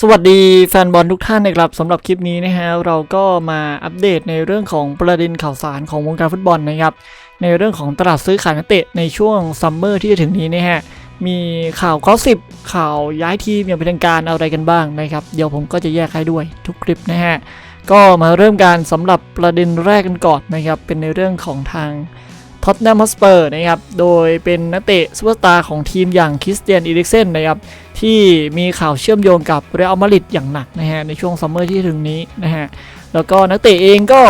สวัสดีแฟนบอลทุกท่านนะครับสำหรับคลิปนี้นะฮะเราก็มาอัปเดตในเรื่องของประเด็นข่าวสารของวงการฟุตบอลนะครับในเรื่องของตลาดซื้อขายนักเตะในช่วงซัมเมอร์ที่จะถึงนี้นะฮะมีข่าวข้อสิบข่าวย้ายทีมอย่างเป็นทางการอะไรกันบ้างนะครับเดี๋ยวผมก็จะแยกให้ด้วยทุกคลิปนะฮะก็มาเริ่มการสำหรับประเด็นแรกกันก่อนนะครับเป็นในเรื่องของทาง ท็อตแนมฮอสเปอร์นะครับ โดยเป็นนักเตะซูเปอร์สตาร์ของทีมอย่างคริสเตียนอีริกเซนนะครับ ที่มีข่าวเชื่อมโยงกับเรอัลมาดริดอย่างหนักนะฮะในช่วงซัมเมอร์ที่ถึงนี้นะฮะ แล้วก็นักเตะเองก็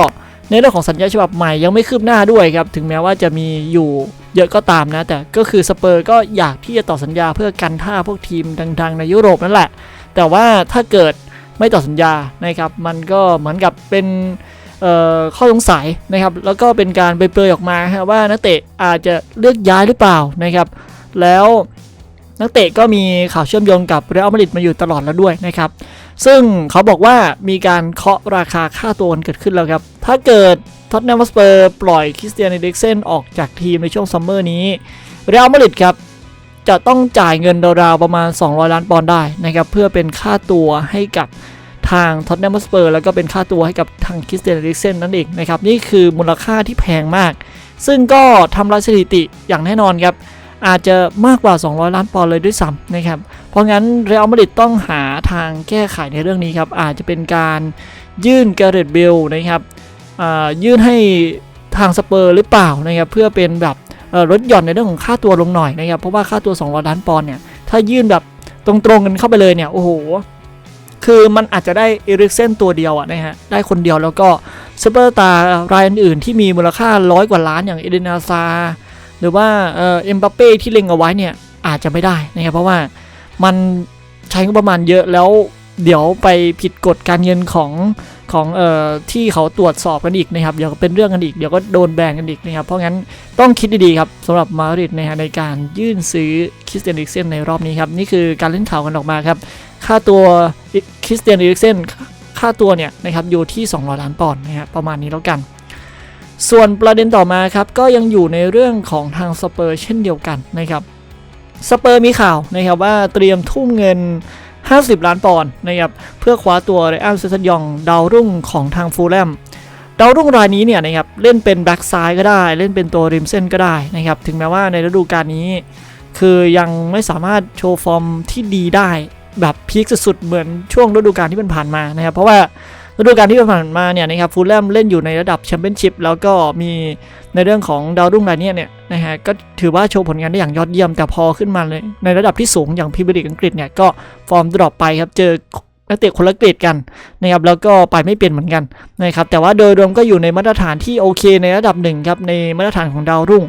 ในเรื่องของสัญญาฉบับใหม่ยังไม่คืบหน้าด้วยครับ ถึงแม้ว่าจะมีอยู่เยอะก็ตามนะ แต่ก็คือสเปอร์ก็อยากที่จะต่อสัญญาเพื่อกันท่าพวกทีมดังๆ ในยุโรปนั่นแหละ แต่ว่าถ้าเกิดไม่ต่อสัญญานะครับ มันก็เหมือนกับเป็น ข้อสงสัยนะครับ แล้วก็เป็นการไปเปรยออกมาว่านักเตะอาจจะเลือกย้ายหรือเปล่านะครับ แล้วนักเตะก็มีข่าวเชื่อมโยงกับเรอัลมาดริดมาอยู่ตลอดแล้วด้วยนะครับ ซึ่งเขาบอกว่ามีการเคาะราคาค่าตัวกันเกิดขึ้นแล้วครับ ถ้าเกิดท็อตแนมสเปอร์ปล่อยคริสเตียนเอริกเซนออกจากทีมในช่วงซัมเมอร์นี้เรอัลมาดริดครับจะต้องจ่ายเงินราวๆประมาณ 200 ล้านปอนด์ได้นะครับเพื่อเป็นค่าตัวให้กับ ทางท็อตแนมสเปอร์แล้วก็เป็นค่าตัวให้กับทางคริสเตียนเอริกเซนนั่นเองนะครับนี่คือมูลค่าที่แพงมาก ซึ่งก็ทำลายสถิติอย่างแน่นอนครับอาจจะมากกว่า 200 ล้านปอนด์เลยด้วยซ้ำนะครับ เพราะงั้นเรอัลมาดริดต้องหาทางแก้ไขในเรื่องนี้ครับ อาจจะเป็นการยื่นการ์เรตเบลนะครับยื่นให้ทางสเปอร์หรือเปล่านะครับ เพื่อเป็นแบบลดหย่อนในเรื่องของค่าตัวลงหน่อยนะครับ เพราะว่าค่าตัว 200 ล้านปอนด์เนี่ย ถ้ายื่นแบบตรงๆกันเข้าไปเลยเนี่ย โอ้โห คือมันอาจจะได้เอริกเซนตัวเดียวอะนะฮะ ได้คนเดียวแล้วก็ซูเปอร์ตาร์รายอื่นๆที่มีมูลค่าร้อยกว่าล้านอย่างเอเดนาซาหรือว่าเอ่อเอ็มบัปเป้ที่เล็งเอาไว้เนี่ยอาจจะไม่ได้นะครับเพราะว่ามันใช้งบประมาณเยอะแล้ว เดี๋ยวไปผิดกฎการเงินของของเอ่อที่เขาตรวจสอบกันอีกนะครับเดี๋ยวเป็นเรื่องกันอีกเดี๋ยวก็โดนแบนกันอีกนะครับเพราะงั้นต้องคิดดีๆครับสำหรับมาริดนะฮะในการยื่นซื้อคริสเตียนอีริกเซนในรอบนี้ครับนี่คือการเล่นข่าวกันออกมาครับค่าตัวคริสเตียนอีริกเซนค่าตัวเนี่ยนะครับอยู่ที่ 200 ล้านปอนด์นะครับประมาณนี้แล้วกัน ส่วนประเด็นต่อมาครับก็ยังอยู่ในเรื่องของทางสเปอร์เช่นเดียวกันนะครับสเปอร์มีข่าวนะครับว่าเตรียมทุ่มเงิน 50 ล้านปอนด์นะครับเพื่อคว้าตัวไรอันเซซันยองดาวรุ่งของทางฟูลแลมดาวรุ่งรายนี้เนี่ยนะครับเล่นเป็นแบ็กซ้ายก็ได้ เล่นเป็นตัวริมเส้นก็ได้นะครับถึงแม้ว่าในฤดูกาลนี้ คือยังไม่สามารถโชว์ฟอร์มที่ดีได้แบบพีคสุดๆเหมือนช่วงฤดูกาลที่ผ่านมานะครับเพราะว่าฤดูกาลที่ผ่านมาเนี่ยนะครับฟูลแลมเล่นอยู่ในระดับแชมเปี้ยนชิพแล้วก็มีในเรื่องของดาวรุ่งรายนี้เนี่ย นะฮะก็ถือว่าโชว์ผลงานได้อย่างยอดเยี่ยม แต่พอขึ้นมาเลยในระดับที่สูงอย่างพรีเมียร์ลีกอังกฤษเนี่ยก็ฟอร์มดรอปไปครับเจอนักเตะคนละเกรดกันนะครับแล้วก็ไปไม่เป็นเหมือนกันนะครับแต่ว่าโดยรวมก็อยู่ในมาตรฐานที่โอเคในระดับหนึ่งครับในมาตรฐานของดาวรุ่ง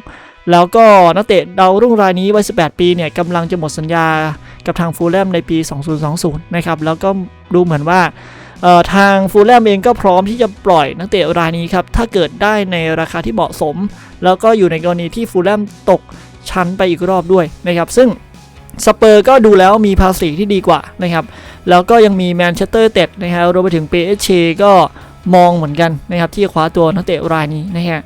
แล้วก็นักเตะดาวรุ่งรายนี้วัย 18 ปีเนี่ยกำลังจะหมดสัญญากับทางฟูลแลมในปี 2020 นะครับแล้วก็ดูเหมือนว่า ทางฟูลแลมเองก็พร้อมที่จะปล่อยนักเตะรายนี้ครับถ้าเกิดได้ในราคาที่เหมาะสม แล้วก็อยู่ในกรณีที่ฟูลแลมตกชั้นไปอีกรอบด้วยนะครับซึ่งสเปอร์ก็ดูแล้วมีภาษีที่ดีกว่านะครับ แล้วก็ยังมีแมนเชสเตอร์เต็ดนะครับรวมไปถึง PSG ก็มองเหมือนกันนะครับที่จะคว้าตัวนักเตะรายนี้นะฮะ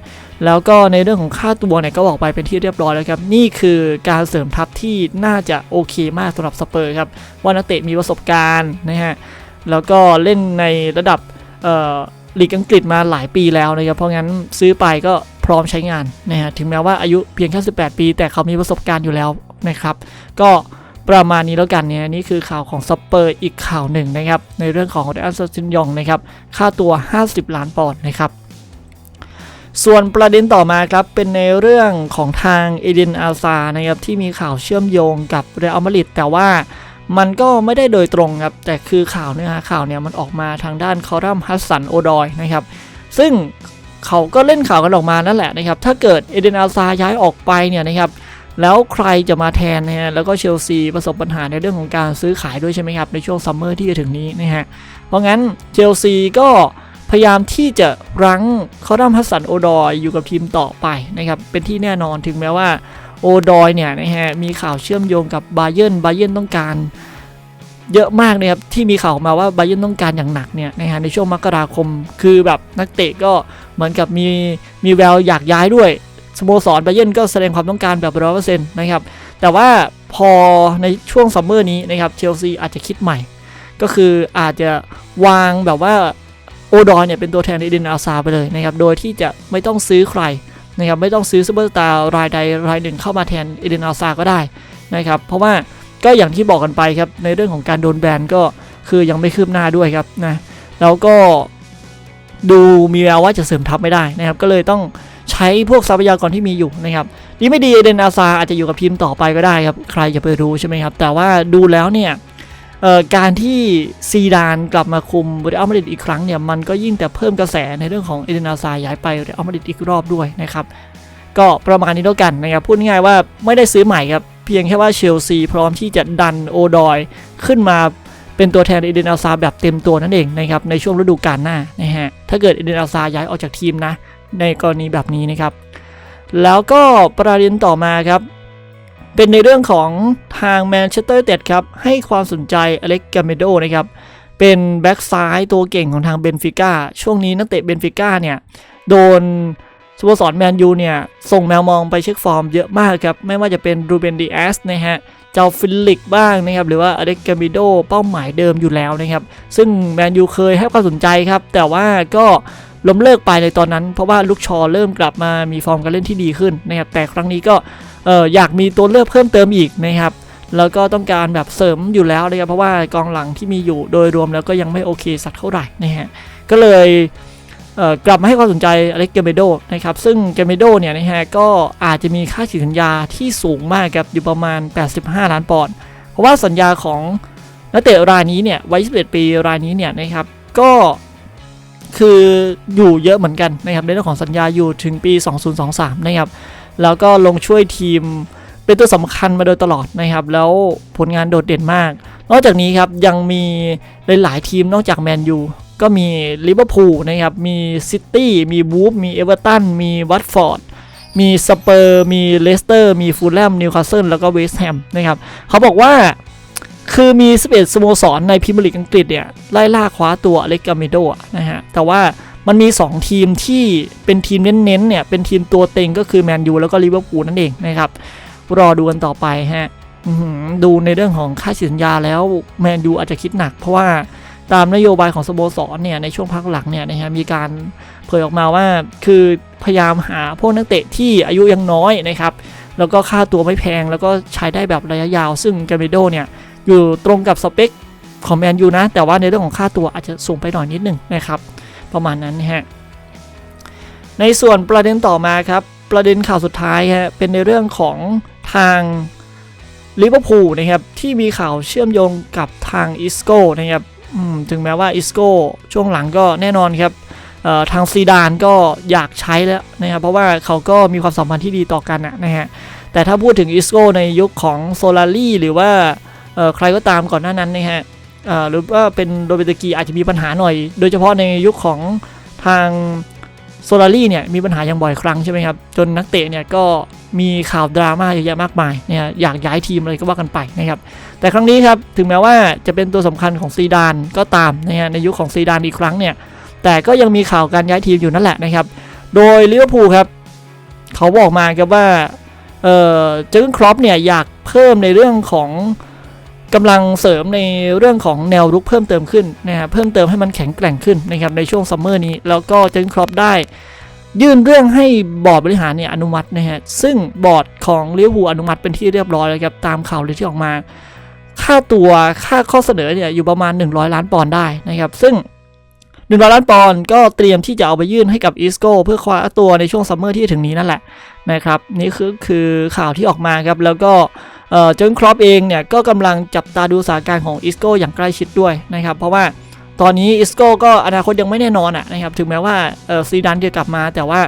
แล้วก็ในเรื่องของค่าตัวเนี่ยก็บอกไปเป็นที่เรียบร้อยแล้วครับ นี่คือการเสริมทัพที่น่าจะโอเคมากสำหรับสเปอร์ครับว่านักเตะมีประสบการณ์นะฮะ แล้วก็เล่นในระดับลีกอังกฤษมาหลายปีแล้วนะครับ เพราะงั้นซื้อไปก็พร้อมใช้งานนะฮะถึงแม้ว่าอายุเพียงแค่ 18 ปี แต่เขามีประสบการณ์อยู่แล้วนะครับ ก็ประมาณนี้แล้วกันเนี่ยนี่คือข่าวของสเปอร์อีกข่าวหนึ่งนะครับ ในเรื่องของเดอันซซินยองนะครับ ค่าตัว 50 ล้านปอนด์นะครับ ส่วนประเด็นต่อมาครับ เป็นในเรื่องของทางเอเดนอาซานะครับที่มีข่าวเชื่อมโยงกับเรอัลมาดริดแต่ว่า มันก็ไม่ได้โดยตรงครับ แต่คือข่าวเนื้อหาข่าวเนี่ยมันออกมาทางด้านคอรัมฮัสสันโอดอยนะครับ ซึ่งเขาก็เล่นข่าวกันออกมานั่นแหละนะครับ ถ้าเกิดเอเดนอาซาย้ายออกไปเนี่ยนะครับแล้วใครจะมาแทนนะฮะแล้วก็เชลซีประสบปัญหาในเรื่องของการซื้อขายด้วยใช่ไหมครับ ในช่วงซัมเมอร์ที่จะถึงนี้นะฮะเพราะงั้นเชลซีก็พยายามที่จะรั้งคอรัมฮัสสันโอดอยอยู่กับทีมต่อไปนะครับเป็นที่แน่นอนถึงแม้ว่า โอดอยเนี่ยนะฮะมีข่าวเชื่อมโยงกับบาเยิร์นบาเยิร์นต้องการเยอะมากนะครับที่มีข่าวออกมาว่าบาเยิร์นต้องการอย่างหนักเนี่ยนะฮะในช่วงมกราคมคือแบบนักเตะก็เหมือนกับมีมีแววอยากย้ายด้วยสโมสรบาเยิร์นก็แสดงความต้องการแบบร้อยเปอร์เซ็นต์นะครับแต่ว่าพอในช่วงซัมเมอร์นี้นะครับเชลซีอาจจะคิดใหม่ ก็คืออาจจะวางแบบว่าโอดอยเนี่ยเป็นตัวแทนเอเดนอาซาไปเลยนะครับโดยที่จะไม่ต้องซื้อใคร นะครับไม่ต้องซื้อซูเปอร์สตาร์รายใดรายหนึ่งเข้ามาแทนเอเดนอาซาก็ได้นะครับเพราะว่าก็อย่างที่บอกกันไปครับในเรื่องของการโดนแบนก็คือยังไม่คืบหน้าด้วยครับนะแล้วก็ดูมีแววว่าจะเสริมทัพไม่ได้นะครับ ก็เลยต้องใช้พวกทรัพยากรที่มีอยู่นะครับดีไม่ดีเอเดนอาซาอาจจะอยู่กับทีมต่อไปก็ได้ครับ ใครจะไปรู้ใช่ไหมครับ แต่ว่าดูแล้วเนี่ย การที่ซีดานกลับมาคุมเรอัลมาดริดอีกครั้งเนี่ยมันก็ยิ่งแต่เพิ่มกระแสในเรื่องของเอเดนอาซาย้ายไปเรอัลมาดริดอีกรอบด้วยนะครับก็ประมาณนี้แล้วกันนะครับพูดง่ายๆว่าไม่ได้ซื้อใหม่ครับเพียงแค่ว่าเชลซีพร้อมที่จะดันโอดอยขึ้นมาเป็นตัวแทนเอเดนอาซาแบบเต็มตัวนั่นเองนะครับในช่วงฤดูกาลหน้านะฮะถ้าเกิดเอเดนอาซาย้ายออกจากทีมนะในกรณีแบบนี้นะครับแล้วก็ประเด็นต่อมาครับ เป็นในเรื่องของทางแมนเชสเตอร์เต็ดครับ ให้ความสนใจอเล็กกาเมโดนะครับ เป็นแบ็กซ้ายตัวเก่งของทางเบนฟิก้าช่วงนี้นักเตะเบนฟิก้าเนี่ย โดนสโมสรแมนยูเนี่ย ส่งแมวมองไปเช็คฟอร์มเยอะมากครับ ไม่ว่าจะเป็นรูเบนดีแอสนะฮะเจ้าฟิลิกบ้างนะครับ หรือว่าอเล็กกาเมโดเป้าหมายเดิมอยู่แล้วนะครับ ซึ่งแมนยูเคยให้ความสนใจครับ แต่ว่าก็ ล้มเลิกไปในตอนนั้น เพราะว่าลูกชอเริ่มกลับมามีฟอร์มการเล่นที่ดีขึ้นนะครับแต่ครั้งนี้ก็อออยากมีตัวเลือกเพิ่มเติมอีกนะครับแล้วก็ต้องการแบบเสริมอยู่แล้วนะครับเพราะว่ากองหลังที่มีอยู่โดยรวมแล้วก็ยังไม่โอเคสักเท่าไหร่นะฮะก็เลยเกลับมาให้ความสนใจอเล็กเกเมโดนะครับซึ่งเกเมโดเนี่ยนะฮะก็อาจจะมีค่าฉีดสัญญาที่สูงมากครับอยู่ประมาณ 85 ล้านปอนด์เพราะว่าสัญญาของนักเตะรายนี้เนี่ยวัย21ปีรายนี้เนี่ยนะครับก็ คืออยู่เยอะเหมือนกันนะครับในเรื่องของสัญญาอยู่ถึงปี 2023 นะครับแล้วก็ลงช่วยทีมเป็นตัวสำคัญมาโดยตลอดนะครับ แล้วผลงานโดดเด่นมาก นอกจากนี้ครับยังมีหลาย ๆ ทีมนอกจากแมนยูก็มีลิเวอร์พูลนะครับ มีซิตี้มีบูฟมีเอเวอร์ตันมีวัตฟอร์ดมีสเปอร์ มีเลสเตอร์ มีฟูลแลมนิวคาสเซิลแล้วก็เวสต์แฮมนะครับ เขาบอกว่า คือมี 11 สโมสรในพรีเมียร์ลีกอังกฤษเนี่ยไล่ล่าคว้าตัวอเล็กกาเมโดะนะฮะ แต่ว่ามันมี 2 ทีมที่เป็นทีมเน้นๆเนี่ย เป็นทีมตัวเต็งก็คือแมนยูแล้วก็ลิเวอร์พูลนั่นเองนะครับ รอดูกันต่อไปฮะดูในเรื่องของค่าสัญญาแล้วแมนยูอาจจะคิดหนัก เพราะว่าตามนโยบายของสโมสรเนี่ยในช่วงพักหลังเนี่ยนะฮะมีการเผยออกมาว่าคือพยายามหาพวกนักเตะที่อายุยังน้อยนะครับแล้วก็ค่าตัวไม่แพงแล้วก็ใช้ได้แบบระยะยาว ซึ่งกาเมโดเนี่ย อยู่ตรงกับสเปคของแมนยูนะ แต่ว่าในเรื่องของค่าตัวอาจจะสูงไปหน่อยนิดหนึ่งนะครับ ประมาณนั้นนะฮะในส่วนประเด็นต่อมาครับ ประเด็นข่าวสุดท้ายฮะเป็นในเรื่องของทางลิเวอร์พูลนะครับที่มีข่าวเชื่อมโยงกับทางอิสโก้นะครับถึงแม้ว่าอิสโก้ช่วงหลังก็แน่นอนครับทางซีดานก็อยากใช้แล้วนะครับเพราะว่าเขาก็มีความสัมพันธ์ที่ดีต่อกันนะฮะแต่ถ้าพูดถึงอิสโก้ในยุคของโซลารี่หรือว่า ใครก็ตามก่อนหน้านั้นนะฮะหรือว่าเป็นโรเบร์ตกีอาจจะมีปัญหาหน่อย โดยเฉพาะในยุคของทางโซลารี่เนี่ยมีปัญหาอย่างบ่อยครั้งใช่ไหมครับ จนนักเตะเนี่ยก็มีข่าวดราม่าเยอะแยะมากมายเนี่ยอยากย้ายทีมอะไรก็ว่ากันไปนะครับแต่ครั้งนี้ครับถึงแม้ว่าจะเป็นตัวสำคัญของซีดานก็ตามนะฮะในยุคของซีดานอีกครั้งเนี่ยแต่ก็ยังมีข่าวการย้ายทีมอยู่นั่นแหละนะครับ โดยลิเวอร์พูลครับเขาบอกมาครับว่าเออเจอร์กครอปเนี่ยอยากเพิ่มในเรื่องของ กำลังเสริมในเรื่องของแนวรุกเพิ่มเติมขึ้นนะฮะเพิ่มเติมให้มันแข็งแกร่งขึ้นนะครับในช่วงซัมเมอร์นี้แล้วก็เจนครอปได้ ยื่นเรื่องให้บอร์ดบริหารเนี่ยอนุมัตินะฮะซึ่งบอร์ดของลิเวอร์พูลอนุมัติเป็นที่เรียบร้อยแล้วครับตามข่าวเลยที่ออกมา ค่าตัวค่าข้อเสนอเนี่ยอยู่ประมาณ 100 ล้านปอนด์ได้นะครับซึ่ง100ล้านปอนด์ก็เตรียมที่จะเอาไปยื่นให้กับอีสโก้เพื่อคว้าตัวในช่วงซัมเมอร์ที่ถึงนี้นั่นแหละนะครับ นี่คือคือข่าวที่ออกมาครับ แล้วก็ เออจนครอปเองเนี่ยก็กำลังจับตาดูสถานการณ์ของอีสโก้อย่างใกล้ชิดด้วยนะครับ เพราะว่าตอนนี้อีสโก้ก็อนาคตยังไม่แน่นอนอะนะครับถึงแม้ว่าซีดานจะกลับมาแต่ว่า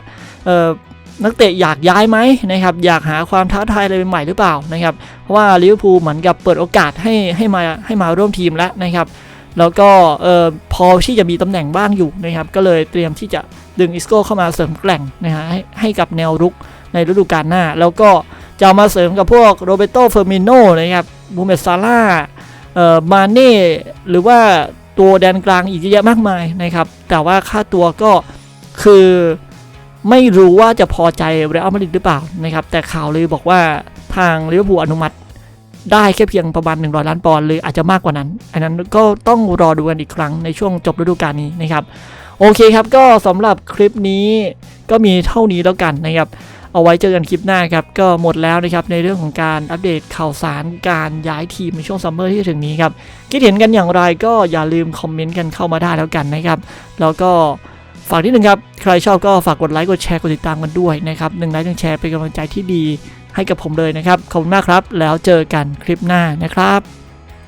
นักเตะอยากย้ายไหมนะครับอยากหาความท้าทายอะไรใหม่หรือเปล่านะครับเพราะว่าลิเวอร์พูลเหมือนกับเปิดโอกาสให้ให้มาให้มาร่วมทีมแล้วนะครับ แล้วก็พอที่จะมีตำแหน่งบ้างอยู่นะครับก็เลยเตรียมที่จะดึงอิสโก้เข้ามาเสริมแกร่งนะฮะให้ให้กับแนวรุกในฤดูกาลหน้า แล้วก็ จะมาเสริมกับพวกโรเบโตเฟอร์มิโนนะครับบูเมซาร่าเอ่อมาเน่หรือว่าตัวแดนกลางอีกเยอะแยะมากมายนะครับ แต่ว่าค่าตัวก็คือไม่รู้ว่าจะพอใจเรอัลมาดริดหรือเปล่านะครับ แต่ข่าวเลยบอกว่าทางลิเวอร์พูลอนุมัติ ได้แค่เพียงประมาณ 100 ล้านปอนด์หรืออาจจะมากกว่านั้น อันนั้นก็ต้องรอดูกันอีกครั้งในช่วงจบฤดูกาลนี้นะครับ โอเคครับก็สำหรับคลิปนี้ก็มีเท่านี้แล้วกันนะครับ เอาไว้เจอกันคลิปหน้าครับ ก็หมดแล้วนะครับในเรื่องของการอัปเดตข่าวสารการย้ายทีมในช่วงซัมเมอร์ที่ถึงนี้ครับ คิดเห็นกันอย่างไรก็อย่าลืมคอมเมนต์กันเข้ามาได้แล้วกันนะครับ แล้วก็ฝากนิดนึงครับ ใครชอบก็ฝากกดไลค์กดแชร์กดติดตามกันด้วยนะครับหนึ่งไลค์หนึ่งแชร์เป็นกำลังใจที่ดีให้กับผมเลยนะครับ ขอบคุณมากครับ แล้วเจอกันคลิปหน้านะครับ